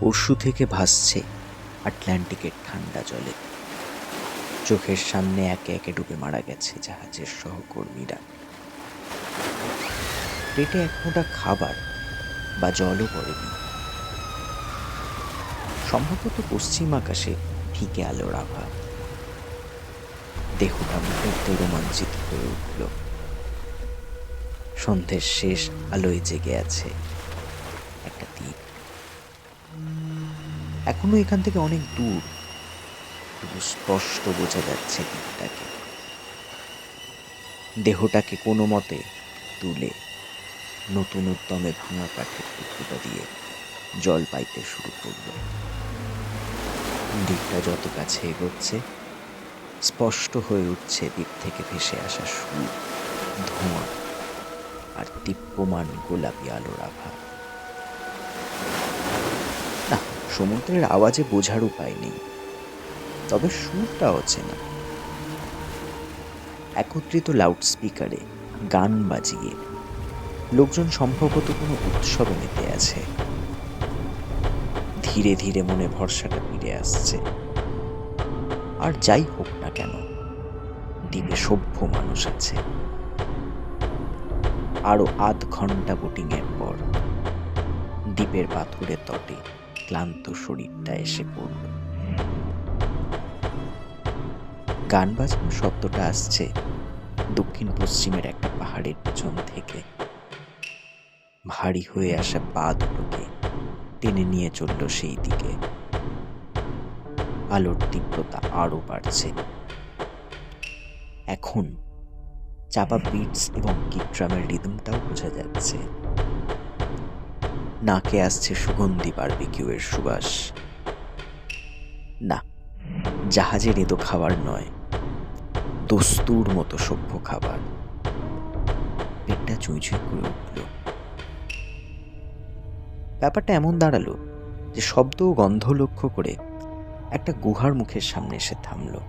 পরশু থেকে ভাসছে আটলান্টিকের ঠান্ডা জলে। চোখের সামনে একে একে ডুবে মারা গেছে জাহাজের সহকর্মীরা। পেটে এক মোটা খাবার বা জলও পড়েনি। সম্ভবত পশ্চিম আকাশে ফিকে আলোর আভা। দেহটা মুহূর্তে রোমাঞ্চিত হয়ে উঠল। সন্ধ্যের শেষ আলোয় জেগে আছে এখনও এখান থেকে অনেক দূর। তবু স্পষ্ট বোঝা যাচ্ছে দ্বীপটাকে দেহটাকে কোনো মতে তুলে নতুন উদ্যমে ভাঙা কাঠের টুকরোটা দিয়ে জল পাইতে শুরু করল। দ্বীপটা যত কাছে এগোচ্ছে, স্পষ্ট হয়ে উঠছে দ্বীপ থেকে ভেসে আসা সুর, ধোঁয়া আর দীপ্যমান গোলাপি আলোর আভা না সমুদ্রের আওয়াজে বোঝার উপায় নেই। তবে সুরটা অচেনা। একত্রিত লাউডস্পিকারে গান বাজিয়ে লোকজন সম্ভবত কোনো উৎসবে মেতে আছে। ধীরে ধীরে মনে ভরসাটা ফিরে আসছে। আর যাই হোক না কেন, দ্বীপে সভ্য মানুষ আছে। আরও আধ ঘণ্টা বোটিংয়ের পর, দ্বীপের পাথুরে তটে ক্লান্ত শরীরটা এসে পড়ল। গান বাজানোর শব্দটা আসছে দক্ষিণ পশ্চিমের একটা পাহাড়ের পেছন থেকে। ভারী হয়ে আসা পা দুটোকে টেনে নিয়ে চলল সেই দিকে। আলোর তীব্রতা আরও বাড়ছে। এখন চাপা বিটস এবং কিক ড্রামের রিদমটাও বোঝা যাচ্ছে। নাকে আসছে সুগন্ধি বারবিকিউয়ের সুবাস। না জাহাজের এতো খাবার নয়, দস্তুর মতো সভ্য খাবার। পেটটা চুঁই চুঁই করে উঠল। ব্যাপারটা এমন দাঁড়াল যে শব্দ ও গন্ধ লক্ষ্য করে একটা গুহার মুখের সামনে এসে থামলো।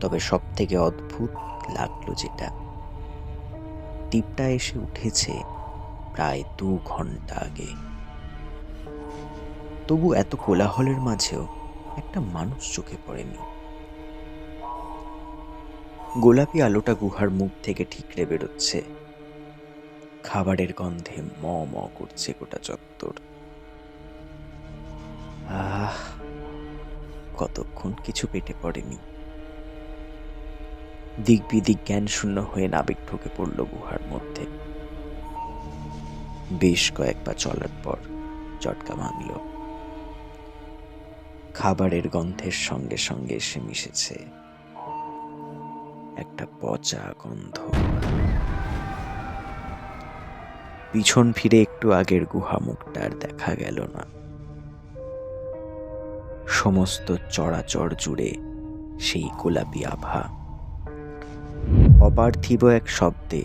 তবে সব থেকে অদ্ভুত লাগল যেটা। দ্বীপটা এসে উঠেছে প্রায় দু ঘণ্টা আগে। তবু এত কোলাহলের মাঝেও একটা মানুষ চোখে পড়েনি। গোলাপি আলোটা গুহার মুখ থেকে ঠিকরে বেরোচ্ছে। খাবারের গন্ধে ম ম করছে গোটা চত্বর। আহ, কতক্ষণ কিছু পেটে পড়েনি। দিক বিদিক জ্ঞান শূন্য হয়ে নাবিক ঢুকে পড়ল গুহার মধ্যে। বেশ কয়েকবার চলার পর চটকা ভাঙল। খাবারের গন্ধের সঙ্গে সঙ্গে এসে মিশেছে একটা পচা গন্ধ। পিছন ফিরে একটু আগের গুহা মুখটা আর দেখা গেল না। সমস্ত চড়াচড় জুড়ে সেই গোলাপি আভা। অপার্থিব এক শব্দে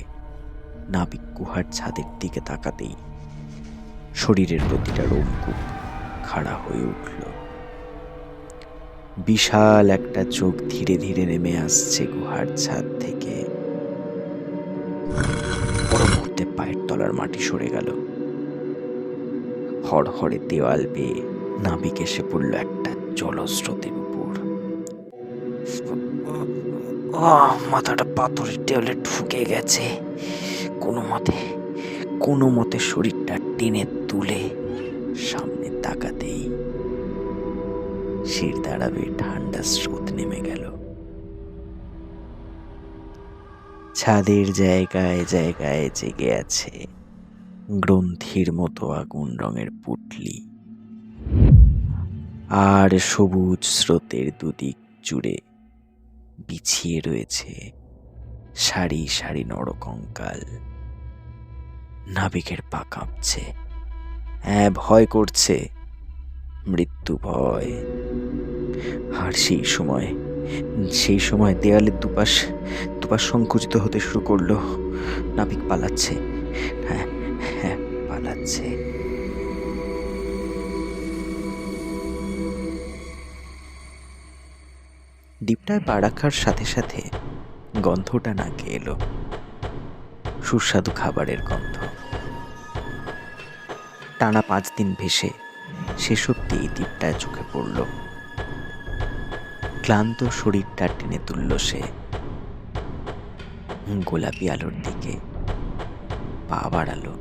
নাবিক গুহার ছাদের দিকে তাকাতেই শরীরের প্রতিটা রোমকূপ খাড়া হয়ে উঠল। বিশাল একটা চোখ ধীরে ধীরে নেমে আসছে গুহার ছাদ থেকে। পর মুহূর্তে পায়ের তলার মাটি সরে গেল। হড়হড়ে দেওয়াল বেয়ে নাবিক এসে পড়ল একটা জলস্রোতের উপর। মাথাটা পাথরের দেওয়ালে ঢুকে গেছে। কোনো মতে কোনো মতে শরীরটা টেনে তুলে সামনে তাকাতেই শির দাঁড়াবে ঠান্ডা স্রোত নেমে গেল। ছাদের জায়গায় জায়গায় জেগে আছে গ্রন্থির মতো আগুন রঙের পুটলি। আর সবুজ স্রোতের দুদিক জুড়ে বিছিয়ে রয়েছে সারি সারি নরকঙ্কাল। নাবিকের পা কাঁপছে। হ্যাঁ ভয় করছে। মৃত্যু ভয়। আর সেই সময় সেই সময় দেয়ালের দুপাশ দুপাশ সংকুচিত হতে শুরু করল। নাবিক পালাচ্ছে। হ্যাঁ হ্যাঁ পালাচ্ছে। দ্বীপটায় পা রাখার সাথে সাথে গন্ধটা নাকে এলো। সুস্বাদু খাবারের গন্ধ। টানা পাঁচ দিন ভেসে সে সত্যি দ্বীপটায় চোখে পড়ল। ক্লান্ত শরীরটা টেনে তুলল সে। গোলাপি আলোর দিকে পা বাড়ালো।